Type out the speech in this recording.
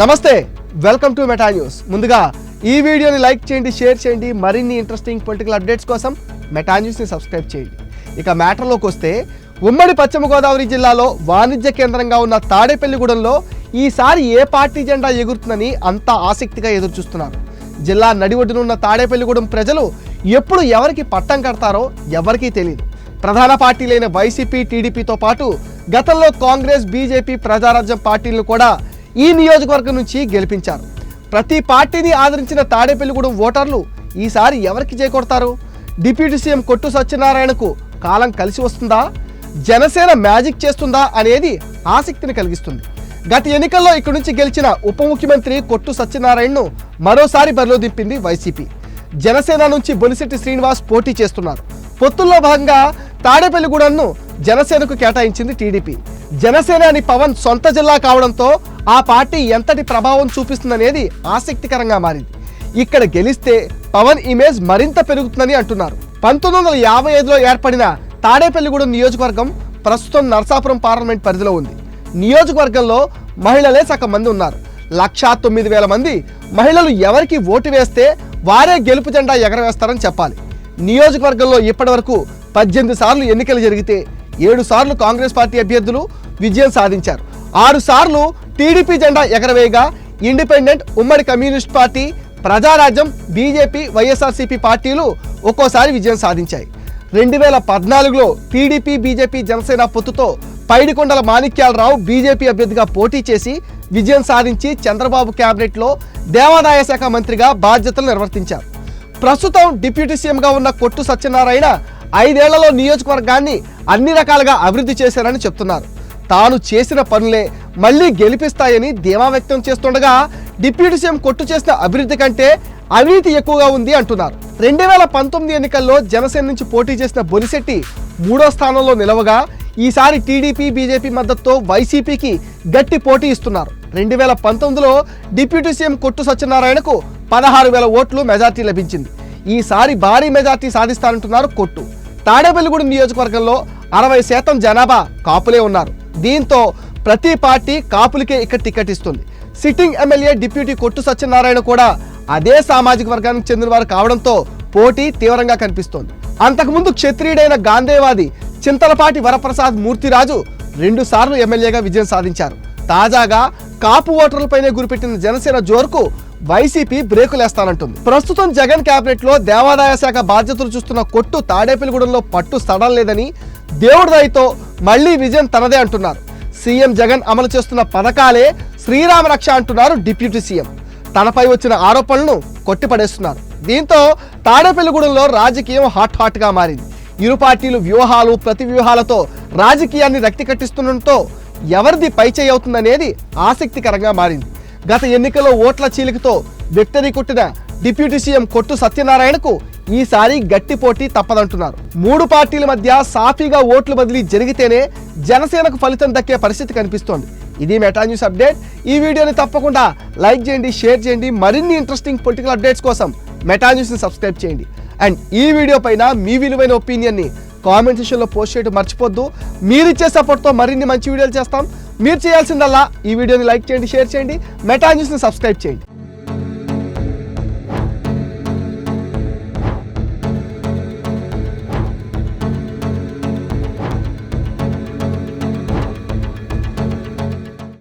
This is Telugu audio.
నమస్తే వెల్కమ్ టు మెటా న్యూస్ ముందుగా ఈ వీడియోని లైక్ చేయండి షేర్ చేయండి మరిన్ని ఇంట్రెస్టింగ్ పొలిటికల్ అప్డేట్స్ కోసం మెటా న్యూస్ని సబ్స్క్రైబ్ చేయండి. ఇక మ్యాటర్లోకి వస్తే ఉమ్మడి పశ్చిమ గోదావరి జిల్లాలో వాణిజ్య కేంద్రంగా ఉన్న తాడేపల్లిగూడెంలో ఈసారి ఏ పార్టీ జెండా ఎగురుతుందని అంతా ఆసక్తిగా ఎదురుచూస్తున్నారు. జిల్లా నడిఒడ్డునున్న తాడేపల్లిగూడెం ప్రజలు ఎప్పుడు ఎవరికి పట్టం కడతారో ఎవరికీ తెలియదు ప్రధాన పార్టీలైన వైసీపీ టీడీపీతో పాటు గతంలో కాంగ్రెస్ బీజేపీ ప్రజారాజ్యం పార్టీలను కూడా ఈ నియోజకవర్గం నుంచి గెలిపించారు. ప్రతి పార్టీని ఆదరించిన తాడేపల్లిగూడెం ఓటర్లు ఈసారి ఎవరికి చేకొడతారు డిప్యూటీ సీఎం కొట్టు సత్యనారాయణకు కాలం కలిసి వస్తుందా? జనసేన మ్యాజిక్ చేస్తుందా అనేది ఆసక్తిని కలిగిస్తుంది. గత ఎన్నికల్లో ఇక్కడి నుంచి గెలిచిన ఉప ముఖ్యమంత్రి కొట్టు సత్యనారాయణను మరోసారి బరిలో దింపింది వైసీపీ. జనసేన నుంచి బొలిశెట్టి శ్రీనివాస్ పోటీ చేస్తున్నారు. పొత్తుల్లో భాగంగా తాడేపల్లిగూడెంను జనసేనకు కేటాయించింది టీడీపీ. జనసేన అని పవన్ సొంత జిల్లా కావడంతో ఆ పార్టీ ఎంతటి ప్రభావం చూపిస్తుందనేది ఆసక్తికరంగా మారింది. ఇక్కడ గెలిస్తే పవన్ ఇమేజ్ మరింత పెరుగుతుందని అంటున్నారు. పంతొమ్మిది వందల యాభై ఐదులో ఏర్పడిన తాడేపల్లిగూడెం నియోజకవర్గం ప్రస్తుతం నరసాపురం పార్లమెంట్ పరిధిలో ఉంది. నియోజకవర్గంలో మహిళలే సగం మంది ఉన్నారు. లక్షా తొమ్మిది వేల మంది మహిళలు ఎవరికి ఓటు వేస్తే వారే గెలుపు జెండా ఎగరవేస్తారని చెప్పాలి. నియోజకవర్గంలో ఇప్పటివరకు పద్దెనిమిది సార్లు ఎన్నికలు జరిగితే ఏడు సార్లు కాంగ్రెస్ పార్టీ అభ్యర్థులు విజయం సాధించారు. ఆరు సార్లు టీడీపీ జెండా ఎగరవేయగా ఇండిపెండెంట్ ఉమ్మడి communist party Praja Rajyam BJP YSRCP పార్టీలు ఒక్కోసారి విజయం సాధించాయి. రెండు వేల పద్నాలుగులో టీడీపీ బీజేపీ జనసేన పొత్తుతో పైడికొండల మాణిక్యాలరావు బీజేపీ అభ్యర్థిగా పోటీ చేసి విజయం సాధించి చంద్రబాబు క్యాబినెట్లో దేవాదాయ శాఖ మంత్రిగా బాధ్యతలు నిర్వర్తించారు. ప్రస్తుతం డిప్యూటీ సీఎంగా ఉన్న కొట్టు సత్యనారాయణ ఐదేళ్ళలో నియోజకవర్గాన్ని అన్ని రకాలుగా అభివృద్ధి చేశారని చెప్తున్నారు. తాను చేసిన పనులే మళ్ళీ గెలిపిస్తాయని ధీమా వ్యక్తం చేస్తుండగా డిప్యూటీ సీఎం కొట్టు చేసిన అభివృద్ధి కంటే అవినీతి ఎక్కువగా ఉంది అంటున్నారు. రెండు వేల పంతొమ్మిది ఎన్నికల్లో జనసేన నుంచి పోటీ చేసిన బొలిశెట్టి మూడో స్థానంలో నిలవగా ఈసారి టీడీపీ బీజేపీ మద్దతుతో వైసీపీకి గట్టి పోటీ ఇస్తున్నారు. రెండు వేల పంతొమ్మిదిలో డిప్యూటీ సీఎం కొట్టు సత్యనారాయణకు పదహారు వేల ఓట్లు మెజార్టీ లభించింది. ఈసారి భారీ మెజార్టీ సాధిస్తానంటున్నారు కొట్టు. తాడేపల్లిగూడెం నియోజకవర్గంలో అరవై శాతం జనాభా కాపులే ఉన్నారు. దీంతో ప్రతి పార్టీ కాపులకే ఇక్కడ టికెట్ ఇస్తుంది. సిట్టింగ్ ఎమ్మెల్యే డిప్యూటీ కొట్టు సత్యనారాయణ కూడా అదే సామాజిక వర్గానికి చెందినవారు కావడంతో పోటీ తీవ్రంగా కనిపిస్తోంది. అంతకుముందు క్షత్రియుడైన గాంధేవాది చింతలపాటి వరప్రసాద్ మూర్తిరాజు రెండుసార్లు ఎమ్మెల్యేగా విజయం సాధించారు. తాజాగా కాపు ఓటర్లపైనే గురిపెట్టిన జనసేన జోరుకు వైసీపీ బ్రేకులేస్తానంటుంది ప్రస్తుతం జగన్ కేబినెట్లో దేవాదాయ శాఖ బాధ్యతలు చూస్తున్న కొట్టు తాడేపల్లిగూడెంలో పట్టు సడన్ లేదని దేవుడి దయతో మళ్ళీ విజయం తనదే అంటున్నారు. సీఎం జగన్ అమలు చేస్తున్న పథకాలే శ్రీరామ రక్ష అంటున్నారు డిప్యూటీ సీఎం. తనపై వచ్చిన ఆరోపణలను కొట్టిపడేస్తున్నారు. దీంతో తాడేపల్లిగూడెంలో రాజకీయం హాట్ హాట్గా మారింది. ఇరు పార్టీలు వ్యూహాలు ప్రతి వ్యూహాలతో రాజకీయాన్ని రక్తి కట్టిస్తుండటంతో ఎవరిది పైచేయి అవుతుందనేది ఆసక్తికరంగా మారింది. గత ఎన్నికల్లో ఓట్ల చీలికతో విక్టరీ కొట్టిన డిప్యూటీ సీఎం కొట్టు సత్యనారాయణకు ఈసారి గట్టి పోటీ తప్పదంటున్నారు. మూడు పార్టీల మధ్య సాఫీగా ఓట్లు బదిలీ జరిగితేనే జనసేనకు ఫలితం దక్కే పరిస్థితి కనిపిస్తోంది. ఇది మెటా న్యూస్ అప్డేట్. ఈ వీడియోని తప్పకుండా లైక్ చేయండి షేర్ చేయండి. మరిన్ని ఇంట్రెస్టింగ్ పొలిటికల్ అప్డేట్స్ కోసం మెటా న్యూస్ని సబ్స్క్రైబ్ చేయండి. అండ్ ఈ వీడియో పైన మీ విలువైన ఒపీనియన్ని కామెంట్ సెషన్లో పోస్ట్ చేయడం మర్చిపోద్దు. మీరిచ్చే సపోర్ట్తో మరిన్ని మంచి వీడియోలు చేస్తాం. మీరు చేయాల్సిందల్లా ఈ వీడియోని లైక్ చేయండి షేర్ చేయండి మెటా న్యూస్ని సబ్స్క్రైబ్ చేయండి.